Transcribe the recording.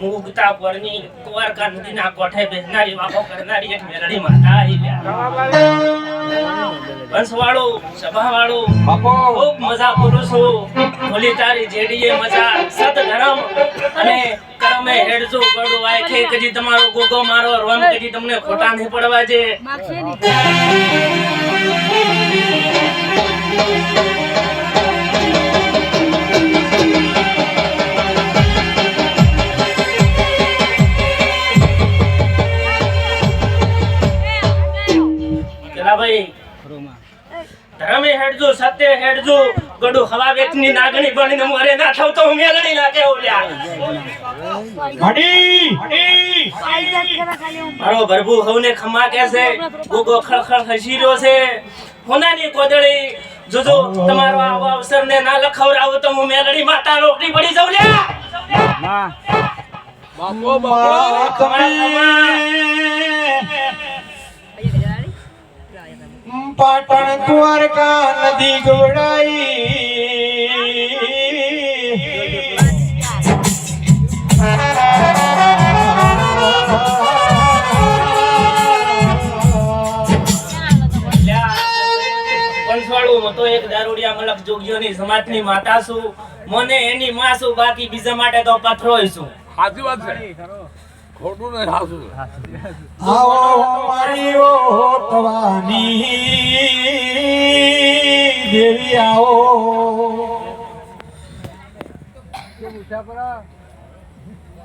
કુવારા પરની કુવારકા નદીના કોઠે બેસનારી વાપો કરનારી એક મેરડી માતા આવી વંશવાળો સભાવાળો બાપો! ખૂબ મજા કરું છું. ભોલી તારી જેડીએ મજા સત ધરમ અને કરમે હેડજો ગડો આય ખે કજી તમારો ગોગો મારો રોન કજી તમને ખોટા નહીં પડવા જે. ભાઈ. ધરમે હેડજો સત્ય હેડજો. ગડું હવા વેચની નાગણી બનીને મરે ના થાવ તો હું મેલડી નાખે ઓલ્યા. હડી મારો ભરભુ હવને ખમા કે છે ગોગો ખળખળ ખસી રહ્યો છે. હોનાની કોદળી જોજો તમારો આવા અવસર ને ના લખવરાવો તો હું મેલડી માતા રોકડી પડી જાઉં લ્યા. બાપો. ખમા, ખમા. પાટણ દ્વારકા નદી ગોડાઈ પંચવાળું તો એક દારૂડિયા મલક જોગીઓની સમાજની માતા છું. મને એની માં છું બાકી બીજા માટે તો પથરોય છું. સાચી વાત છે. ખોટું નહીં સાચું આવો મારી ઓ તવાની દેવી આવો.